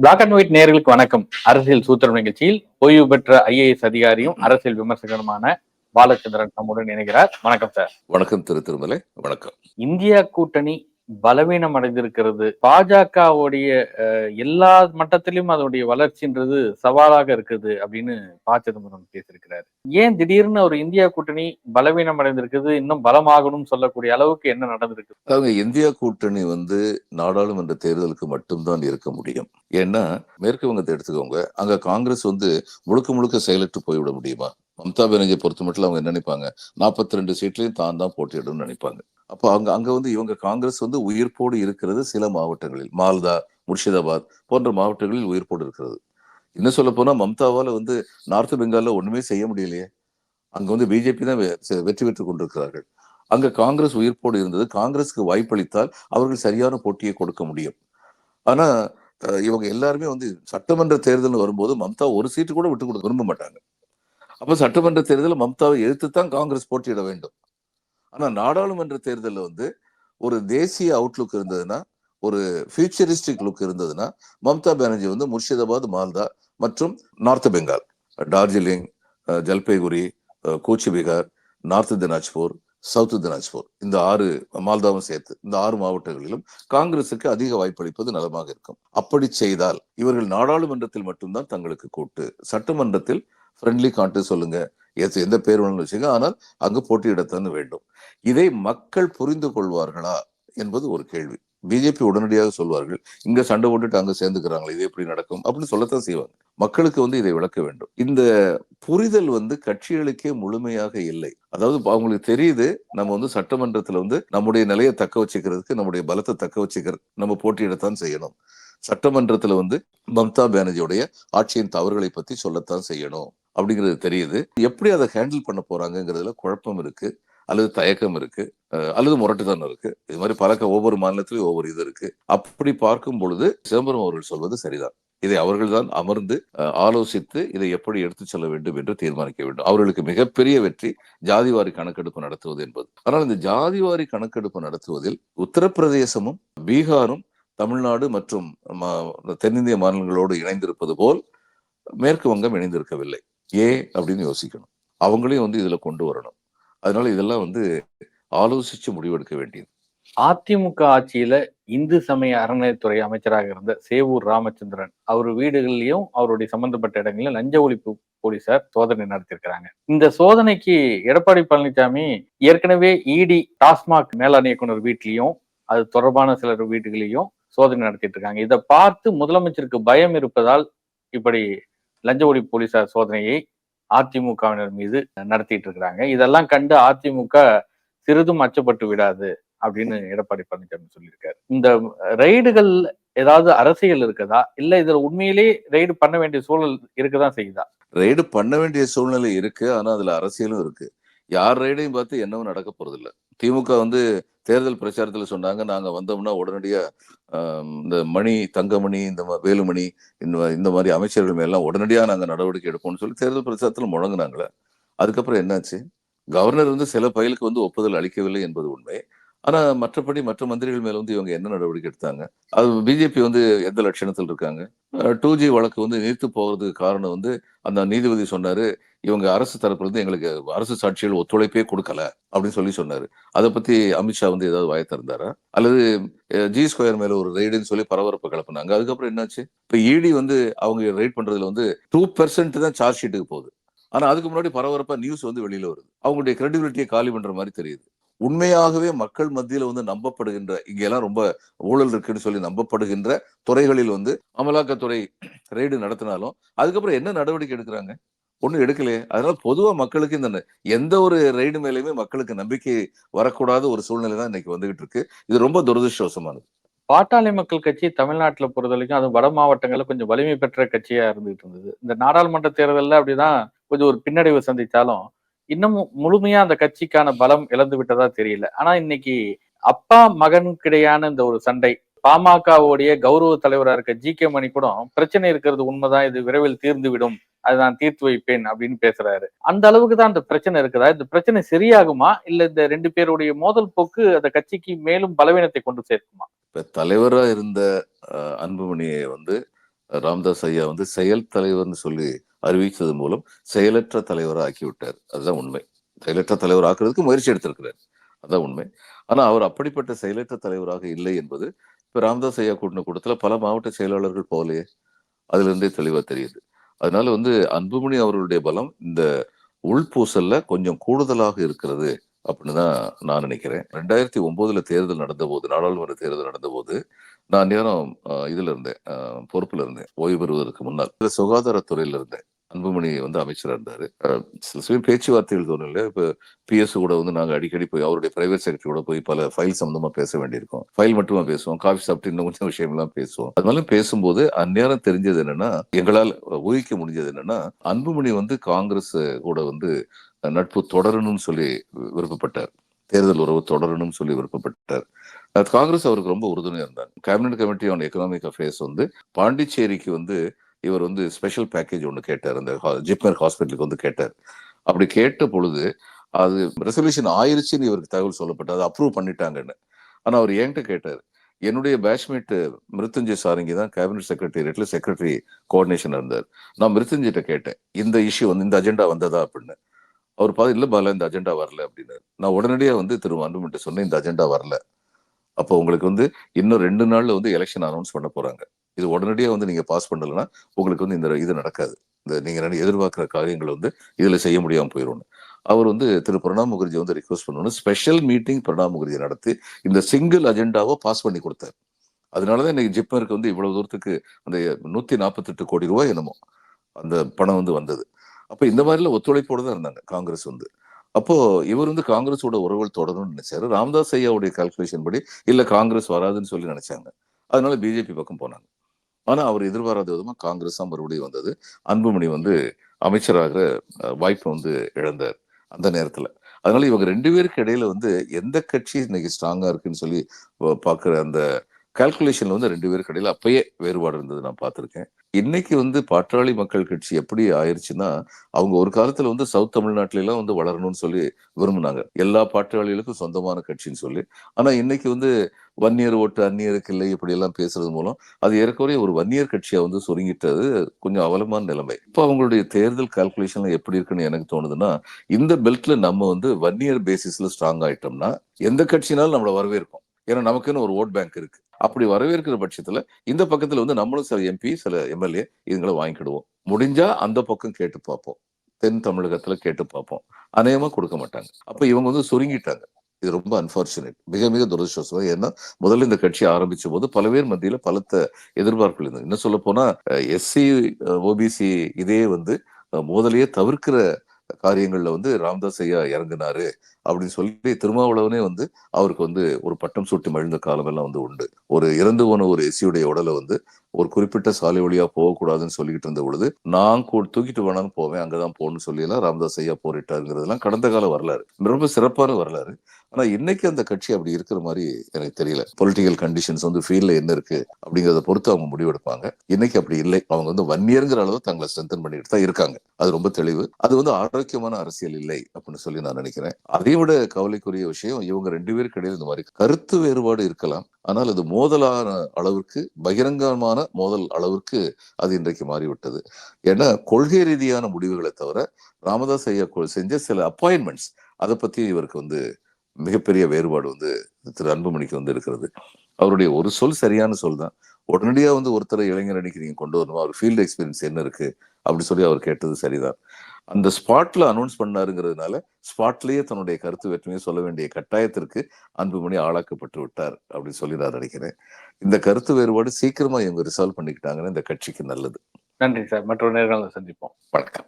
Black and white நேர்களுக்கு வணக்கம். அரசியல் சூத்திரம் நிகழ்ச்சியில் ஓய்வு பெற்ற ஐஏஎஸ் அதிகாரியும் அரசியல் விமர்சகருமான பாலச்சந்திரன் நம்முடன் இணைகிறார். வணக்கம் சார். வணக்கம் திரு திருமலை. வணக்கம். இந்தியா கூட்டணி பலவீனம் அடைந்திருக்கிறது பாஜகவுடைய அஹ், எல்லா மட்டத்திலும் அதனுடைய வளர்ச்சின்றது சவாலாக இருக்குது அப்படின்னு ப. சிதம்பரம் பேசியிருக்கிறாரு. ஏன் திடீர்னு ஒரு இந்தியா கூட்டணி பலவீனம் அடைந்திருக்குது இன்னும் பலமாகணும்னு சொல்லக்கூடிய அளவுக்கு என்ன நடந்திருக்கு? அவங்க இந்தியா கூட்டணி வந்து நாடாளுமன்ற தேர்தலுக்கு மட்டும்தான் இருக்க முடியும். ஏன்னா மேற்கு வங்கத்தை எடுத்துக்கோங்க அங்க காங்கிரஸ் வந்து முழுக்க முழுக்க செயலற்று போய்விட முடியுமா? மம்தா பானர்ஜியை பொறுத்த மட்டும் அவங்க என்ன நினைப்பாங்க? நாற்பத்தி ரெண்டு சீட்லயும் தான் தான் போட்டியிடணும்னு நினைப்பாங்க. அப்போ அங்க அங்க வந்து இவங்க காங்கிரஸ் வந்து உயிர்ப்போடு இருக்கிறது சில மாவட்டங்களில். மால்தா முர்ஷிதாபாத் போன்ற மாவட்டங்களில் உயிர்ப்போடு இருக்கிறது. இன்னும் சொல்ல போனா மம்தாவால வந்து நார்த் பெங்கால ஒண்ணுமே செய்ய முடியலையே. அங்க வந்து பிஜேபி தான் வெ- வெற்றி பெற்றுக் கொண்டிருக்கிறார்கள். அங்க காங்கிரஸ் உயிர்ப்போடு இருந்தது. காங்கிரஸுக்கு வாய்ப்பளித்தால் அவர்கள் சரியான போட்டியை கொடுக்க முடியும். ஆனா இவங்க எல்லாருமே வந்து சட்டமன்ற தேர்தல் வரும்போது மம்தா ஒரு சீட்டு கூட விட்டு கொடுக்க விரும்ப மாட்டாங்க. அப்ப சட்டமன்ற தேர்தலில் மம்தாவை எதிர்த்து தான் காங்கிரஸ் போட்டியிட வேண்டும். ஆனால் நாடாளுமன்ற தேர்தலில் வந்து ஒரு தேசிய அவுட்லுக் இருந்ததுன்னா ஒரு ஃபியூச்சரிஸ்டிக் லுக் இருந்ததுன்னா மம்தா பானர்ஜி வந்து முர்ஷிதாபாத் மால்தா மற்றும் north Bengal Darjeeling Jalpaiguri ah, Cooch Behar north Dinajpur south Dinajpur இந்த ஆறு மால்தாவும் சேர்த்து இந்த ஆறு மாவட்டங்களிலும் காங்கிரசுக்கு அதிக வாய்ப்பளிப்பது நலமாக இருக்கும். அப்படி செய்தால் இவர்கள் நாடாளுமன்றத்தில் மட்டும்தான் தங்களுக்கு கூட்டு. சட்டமன்றத்தில் ஃப்ரெண்ட்லி காட்டு சொல்லுங்க எஸ் எந்த பேர் வேணும்னு வச்சுங்க ஆனால் அங்கு போட்டியிடத்தான் வேண்டும். இதை மக்கள் புரிந்து கொள்வார்களா என்பது ஒரு கேள்வி. பிஜேபி உடனடியாக சொல்வார்கள் இங்க சண்டை போட்டுட்டு அங்க சேர்ந்துக்கிறாங்களே இது எப்படி நடக்கும்? அப்படின்னு சொல்லத்தான் செய்வாங்க. மக்களுக்கு வந்து இதை விளக்க வேண்டும். இந்த புரிதல் வந்து கட்சிகளுக்கே முழுமையாக இல்லை. அதாவது அவங்களுக்கு தெரியுது நம்ம வந்து சட்டமன்றத்துல வந்து நம்முடைய நிலையை தக்க வச்சுக்கிறதுக்கு நம்முடைய பலத்தை தக்க வச்சுக்கிறது நம்ம போட்டியிடத்தான் செய்யணும். சட்டமன்றத்துல வந்து மம்தா பானர்ஜியுடைய ஆட்சியின் தவறுகளை பத்தி சொல்லத்தான் செய்யணும். அப்படிங்கிறது தெரியுது. எப்படி அதை ஹேண்டில் பண்ண போறாங்கங்கிறதுல குழப்பம் இருக்கு. அல்லது தயக்கம் இருக்கு. அஹ் அல்லது முரட்டுத்தனம் இருக்கு. இது மாதிரி பல ஒவ்வொரு மாநிலத்திலும் ஒவ்வொரு இது இருக்கு. அப்படி பார்க்கும் பொழுது சிதம்பரம் அவர்கள் சொல்வது சரிதான். இதை அவர்கள்தான் அமர்ந்து அஹ், ஆலோசித்து இதை எப்படி எடுத்துச் செல்ல வேண்டும் என்று தீர்மானிக்க வேண்டும். அவர்களுக்கு மிகப்பெரிய வெற்றி ஜாதிவாரி கணக்கெடுப்பு நடத்துவது என்பது. ஆனால் இந்த ஜாதிவாரி கணக்கெடுப்பு நடத்துவதில் உத்தரப்பிரதேசமும் பீகாரும் தமிழ்நாடு மற்றும் தென்னிந்திய மாநிலங்களோடு இணைந்திருப்பது போல் மேற்கு வங்கம் இணைந்திருக்கவில்லை. ஏ அப்படின்னு யோசிக்கணும். அவங்களையும் வந்து இதுல கொண்டு வரணும். அதனால இதெல்லாம் வந்து ஆலோசிச்சு முடிவெடுக்க வேண்டியது. அதிமுக ஆட்சியில இந்து சமய அறநிலையத்துறை அமைச்சராக இருந்த சேவூர் ராமச்சந்திரன் அவர் வீடுகளிலும் அவருடைய சம்பந்தப்பட்ட இடங்களிலும் லஞ்ச ஒழிப்பு போலீசார் சோதனை நடத்தியிருக்கிறாங்க. இந்த சோதனைக்கு எடப்பாடி பழனிசாமி ஏற்கனவே இடி டாஸ்மாக் மேலாண் இயக்குனர் வீட்லயும் அது தொடர்பான சிலர் வீடுகளையும் சோதனை நடத்திட்டு இருக்காங்க. இதை பார்த்து முதலமைச்சருக்கு பயம் இருப்பதால் இப்படி லஞ்ச ஒழி போலீசார் சோதனையை அதிமுகவினர் மீது நடத்திட்டு இருக்கிறாங்க இதெல்லாம் கண்டு அதிமுக சிறிதும் அச்சப்பட்டு விடாது அப்படின்னு எடப்பாடி பழனிசாமி சொல்லியிருக்காரு. இந்த ரெய்டுகள் ஏதாவது அரசியல் இருக்குதா? இல்ல இதுல உண்மையிலே ரெய்டு பண்ண வேண்டிய சூழல் இருக்குதான் செய்யுதா? ரெய்டு பண்ண வேண்டிய சூழ்நிலை இருக்கு ஆனா அதுல அரசியலும் இருக்கு. யார் ரெய்டையும் பார்த்து என்னவும் நடக்க போறது இல்லை திமுக வந்து தேர்தல் பிரச்சாரத்தில் சொன்னாங்க. நாங்கள் வந்தோம்னா உடனடியாக இந்த மணி தங்கமணி இந்த வேலுமணி இந்த இந்த மாதிரி அமைச்சர்கள் மேலாம் உடனடியாக நாங்கள் நடவடிக்கை எடுப்போம்னு சொல்லி தேர்தல் பிரச்சாரத்தில் முழங்குனாங்களே. அதுக்கப்புறம் என்னாச்சு? கவர்னர் வந்து சில பயிலுக்கு வந்து ஒப்புதல் அளிக்கவில்லை என்பது உண்மை. ஆனா மற்றபடி மற்ற மந்திரிகள் மேல வந்து இவங்க என்ன நடவடிக்கை எடுத்தாங்க? அது பிஜேபி வந்து எந்த லட்சணத்தில் இருக்காங்க? டூ ஜி வழக்கு வந்து நீர்த்து போகிறதுக்கு காரணம் வந்து அந்த நீதிபதி சொன்னாரு இவங்க அரசு தரப்புலேருந்து எங்களுக்கு அரசு சாட்சிகள் ஒத்துழைப்பே கொடுக்கல அப்படின்னு சொல்லி சொன்னாரு. அதை பத்தி அமித்ஷா வந்து ஏதாவது வாய திறந்தாரா? அல்லது ஜி ஸ்கொயர் மேல ஒரு ரெய்டுன்னு சொல்லி பரபரப்பு கிளப்புனாங்க. அதுக்கப்புறம் என்னாச்சு? இப்போ இடி வந்து அவங்க ரெய்ட் பண்றதுல வந்து டூ பெர்சன்ட் தான் சார்ஜ் ஷீட்டுக்கு போகுது. ஆனா அதுக்கு முன்னாடி பரபரப்பா நியூஸ் வந்து வெளியில வருது. அவங்களுடைய கிரெடிபிலிட்டியை காலி பண்ற மாதிரி தெரியுது. உண்மையாகவே மக்கள் மத்தியில வந்து நம்பப்படுகின்ற இங்க எல்லாம் ரொம்ப ஊழல் இருக்குன்னு சொல்லி நம்பப்படுகின்ற துறைகளில் வந்து அமலாக்கத்துறை ரெய்டு நடத்தினாலும் அதுக்கப்புறம் என்ன நடவடிக்கை எடுக்கிறாங்க? ஒண்ணும் எடுக்கலையே. அதனால பொதுவா மக்களுக்கு இந்த எந்த ஒரு ரெய்டு மேலயுமே மக்களுக்கு நம்பிக்கை வரக்கூடாத ஒரு சூழ்நிலை தான் இன்னைக்கு வந்துகிட்டு இருக்கு. இது ரொம்ப துரதிருஷ்டவசமானது. பாட்டாளி மக்கள் கட்சி தமிழ்நாட்டில் பொறுத்த வரைக்கும் அது வட மாவட்டங்களில் கொஞ்சம் வலிமை பெற்ற கட்சியா இருந்துகிட்டு இருந்தது. இந்த நாடாளுமன்ற தேர்தலில் அப்படிதான் கொஞ்சம் ஒரு பின்னடைவு சந்தித்தாலும் இன்னமும் முழுமையா அந்த கட்சிக்கான பலம் இழந்து விட்டதா தெரியல. ஆனா இன்னைக்கு அப்பா மகனுக்கிடையான இந்த ஒரு சண்டை பாமகவுடைய கௌரவ தலைவரா இருக்க ஜி. கே. மணி கூட பிரச்சனை இருக்கிறது உண்மைதான் இது விரைவில் தீர்ந்து விடும் அதை நான் தீர்த்து வைப்பேன் அப்படின்னு பேசுறாரு. அந்த அளவுக்கு தான் அந்த பிரச்சனை இருக்குதா? இந்த பிரச்சனை சரியாகுமா? இல்ல இந்த ரெண்டு பேருடைய மோதல் போக்கு அந்த கட்சிக்கு மேலும் பலவீனத்தை கொண்டு சேர்க்குமா? இப்ப தலைவரா இருந்த அஹ், அன்புமணியை வந்து ராம்தாஸ் ஐயா வந்து செயல் தலைவர்னு சொல்லி அறிவித்தது மூலம் செயலற்ற தலைவராக ஆக்கி விட்டார் அதுதான் உண்மை. செயலற்ற தலைவர் ஆக்குறதுக்கு முயற்சி எடுத்திருக்கிறார். அதுதான் உண்மை. ஆனால் அவர் அப்படிப்பட்ட செயலற்ற தலைவராக இல்லை என்பது இப்போ ராம்தாஸ் ஐயா கூட்டின கூட்டத்தில் பல மாவட்ட செயலாளர்கள் போகலையே. அதுலேருந்தே தெளிவாக தெரியுது. அதனால வந்து அன்புமணி அவர்களுடைய பலம் இந்த உள்பூசல்ல கொஞ்சம் கூடுதலாக இருக்கிறது அப்படின்னு தான் நான் நினைக்கிறேன். ரெண்டாயிரத்தி ஒன்பதுல தேர்தல் நடந்த போது நாடாளுமன்ற தேர்தல் நடந்த போது நான் நேரம் இதுல இருந்தேன் பொறுப்புல இருந்தேன் ஓய்வு பெறுவதற்கு முன்னால். சுகாதாரத்துறையில இருந்தேன். அன்புமணி வந்து அமைச்சரா இருந்தார். சில சமயம் பேச்சுவார்த்தைகள் தோணும் இப்போ இப்ப பிஎஸ் கூட வந்து நாங்க அடிக்கடி போய் அவருடைய பிரைவேட் செக்ரட்டரி கூட போய் பல ஃபைல் சம்மந்தமாக பேச வேண்டியிருக்கும். ஃபைல் மட்டுமா பேசுவோம்? காஃபி சாப்பிட்டு இன்னும் கொஞ்சம் விஷயம்லாம் பேசுவோம். அதனால பேசும்போது அந்நேரம் தெரிஞ்சது என்னன்னா எங்களால் ஊகிக்க முடிஞ்சது என்னன்னா அன்புமணி வந்து காங்கிரஸ் கூட வந்து நட்பு தொடரணும்னு சொல்லி விருப்பப்பட்டார். தேர்தல் உறவு தொடரணும்னு சொல்லி விருப்பப்பட்டார். காங்கிரஸ் அவருக்கு ரொம்ப உறுதுணையாக இருந்தாங்க cabinet committee on economic affairs வந்து பாண்டிச்சேரிக்கு வந்து இவர் வந்து ஸ்பெஷல் பேக்கேஜ் ஒன்று கேட்டார். அந்த ஜிப்மர் ஹாஸ்பிட்டலுக்கு வந்து கேட்டார். அப்படி கேட்ட பொழுது அது ரெசல்யூஷன் ஆயிருச்சுன்னு இவருக்கு தகவல் சொல்லப்பட்டு அதை அப்ரூவ் பண்ணிட்டாங்கன்னு. ஆனால் அவர் என்கிட்ட கேட்டார். என்னுடைய பேட்ச்மேட் மிருத்துஞ்சய் சாரங்கி தான் கேபினட் செக்ரட்டரியேட்ல செக்ரட்டரி கோஆர்டினேஷன் இருந்தார். நான் மிருத்துஞ்சிட்ட கேட்டேன். இந்த இஷ்யூ வந்து இந்த அஜெண்டா வந்ததா? அப்படின்னு. அவர் பார்த்து இல்லை பால இந்த அஜெண்டா வரல. அப்படின்னாரு. நான் உடனடியாக வந்து திரு அன்புமன்ட்டு சொன்னேன் இந்த அஜெண்டா வரல. அப்போ உங்களுக்கு வந்து இன்னும் ரெண்டு நாள்ல வந்து எலெக்ஷன் அனௌன்ஸ் பண்ண போறாங்க. இது உடனடியாக வந்து நீங்கள் பாஸ் பண்ணலைன்னா உங்களுக்கு வந்து இந்த இது நடக்காது. இந்த நீங்கள் நினை- எதிர்பார்க்குற காரியங்கள் வந்து இதில் செய்ய முடியாமல் போயிடும் அவர் வந்து திரு பிரணாப் முகர்ஜி வந்து ரிக்வஸ்ட் பண்ணணும் ஸ்பெஷல் மீட்டிங் பிரணாப் முகர்ஜி நடத்தி இந்த சிங்கிள் அஜெண்டாவை பாஸ் பண்ணி கொடுத்தார். அதனால தான் இன்னைக்கு ஜிப்மருக்கு வந்து இவ்வளவு தூரத்துக்கு அந்த நூத்தி நாற்பத்தெட்டு கோடி ரூபாய் என்னமோ அந்த பணம் வந்து வந்தது. அப்போ இந்த மாதிரிலாம் ஒத்துழைப்போடு தான் இருந்தாங்க காங்கிரஸ் வந்து. அப்போ இவர் வந்து காங்கிரஸோட உறவுகள் தொடரணும்னு நினைச்சாரு. ராமதாஸ் ஐயாவுடைய கால்குலேஷன் படி இல்லை காங்கிரஸ் வராதுன்னு சொல்லி நினைச்சாங்க. அதனால பிஜேபி பக்கம் போனாங்க. ஆனா அவர் எதிர்பாராத விதமா காங்கிரஸ் தான் மறுபடியும் வந்தது. அன்புமணி வந்து அமைச்சராக வாய்ப்பை வந்து இழந்தார் அந்த நேரத்துல. அதனால இவங்க ரெண்டு பேருக்கு இடையில வந்து எந்த கட்சி இன்னைக்கு ஸ்ட்ராங்கா இருக்குன்னு சொல்லி பார்க்குற பாக்குற அந்த கால்குலேஷன்ல வந்து ரெண்டு பேருக்கு இடையில அப்பயே வேறுபாடு இருந்தது நான் பார்த்துருக்கேன். இன்னைக்கு வந்து பாட்டாளி மக்கள் கட்சி எப்படி ஆயிருச்சுன்னா அவங்க ஒரு காலத்துல வந்து சவுத் தமிழ்நாட்டில எல்லாம் வந்து வளரணும்னு சொல்லி விரும்பினாங்க. எல்லா பாட்டாளிகளுக்கும் சொந்தமான கட்சின்னு சொல்லி. ஆனா இன்னைக்கு வந்து வன்னியர் ஓட்டு அந்நியருக்கு இல்லை இப்படி எல்லாம் பேசுறது மூலம் அது ஏறக்குறைய ஒரு வன்னியர் கட்சியா வந்து சுருங்கிட்டது கொஞ்சம் அவலமான நிலைமை. இப்போ அவங்களுடைய தேர்தல் கால்குலேஷன்ல எப்படி இருக்குன்னு எனக்கு தோணுதுன்னா இந்த பெல்ட்ல நம்ம வந்து வன்னியர் பேசிஸ்ல ஸ்ட்ராங் ஆயிட்டோம்னா எந்த கட்சினாலும் நம்மள வரவேற்கும். ஏன்னா நமக்குன்னு ஒரு ஓட் பேங்க் இருக்கு. அப்படி வரவேற்கிற பட்சத்துல இந்த பக்கத்துல வந்து நம்மளும் சில எம்பி சில எம்எல்ஏ இதுங்களை வாங்கிக்கிடுவோம். முடிஞ்சா அந்த பக்கம் கேட்டு பார்ப்போம். தென் தமிழகத்துல கேட்டு பார்ப்போம். அநேகமா கொடுக்க மாட்டாங்க. அப்ப இவங்க வந்து சுருங்கிட்டாங்க. இது ரொம்ப அன்பார்ச்சுனேட் மிக மிக துரதிருஷ்டவசம். ஏன்னா முதல்ல இந்த கட்சி ஆரம்பிச்ச போது பல பேர் மத்தியில பலத்த எதிர்பார்ப்புகள் இருந்தது. இன்னும் சொல்ல போனா எஸ்சி ஓபிசி இதே வந்து முதலையே தவிர்க்கிற காரியங்கள்ல வந்து ராம்தாஸ் ஐயா இறங்குனாரு அப்படின்னு சொல்லி திருமாவளவனே வந்து அவருக்கு வந்து ஒரு பட்டம் சூட்டி மழிந்த காலமெல்லாம் வந்து உண்டு. ஒரு இறந்து போன ஒரு எஸ்சியுடைய உடலை வந்து ஒரு குறிப்பிட்ட சாலை வழியா போகக்கூடாதுன்னு சொல்லிக்கிட்டு இருந்த பொழுது நான் தூக்கிட்டு வேணாலும் போவேன் அங்கதான் போகணும்னு சொல்லி எல்லாம் ராம்தாஸ் ஐயா போரிட்டாருங்கிறதெல்லாம் கடந்த கால வரலாறு. ரொம்ப சிறப்பான வரலாறு. ஆனா இன்னைக்கு அந்த கட்சி அப்படி இருக்கிற மாதிரி எனக்கு தெரியல. பொலிட்டிக்கல் கண்டிஷன்ஸ் வந்து ஃபீல்ட்ல என்ன இருக்கு அப்படிங்கறத பொறுத்து அவங்க முடிவெடுப்பாங்க. இன்னைக்கு அப்படி இல்லை. அவங்க வந்து வன்னியருங்கிற அளவு தங்களை ஸ்ட்ரென்தன் பண்ணிட்டு தான் இருக்காங்க. அது ரொம்ப தெளிவு. அது வந்து ஆரோக்கியமான அரசியல் இல்லை அப்படின்னு சொல்லி நான் நினைக்கிறேன். அதை விட கவலைக்குரிய விஷயம் இவங்க ரெண்டு பேருக்கு இடையில இந்த மாதிரி கருத்து வேறுபாடு இருக்கலாம். ஆனால் அது மோதலான அளவிற்கு பகிரங்கமான மோதல் அளவிற்கு அது இன்றைக்கு மாறிவிட்டது. ஏன்னா கொள்கை ரீதியான முடிவுகளை தவிர ராமதாஸ் ஐயா செஞ்ச சில அப்பாயின்மெண்ட்ஸ் அதை பத்தி இவருக்கு வந்து மிகப்பெரிய வேறுபாடு வந்து திரு அன்புமணிக்கு வந்து இருக்கிறது. அவருடைய ஒரு சொல் சரியான சொல் தான். உடனடியா வந்து ஒருத்தரை இளைஞர் அணிக்கு நீங்க கொண்டு வரணும்? அவர் ஃபீல்டு எக்ஸ்பீரியன்ஸ் என்ன இருக்கு? அப்படி சொல்லி அவர் கேட்டது சரிதான். அந்த ஸ்பாட்ல அனௌன்ஸ் பண்ணாருங்கிறதுனால ஸ்பாட்லயே தன்னுடைய கருத்து வேற்றுமையை சொல்ல வேண்டிய கட்டாயத்திற்கு அன்புமணி ஆளாக்கப்பட்டு விட்டார் அப்படின்னு சொல்லி நான் நினைக்கிறேன். இந்த கருத்து வேறுபாடு சீக்கிரமா இவங்க ரிசால்வ் பண்ணிக்கிட்டாங்கன்னா இந்த கட்சிக்கு நல்லது. நன்றி சார். மற்றொரு நேர்காணல சந்திப்போம். வணக்கம்.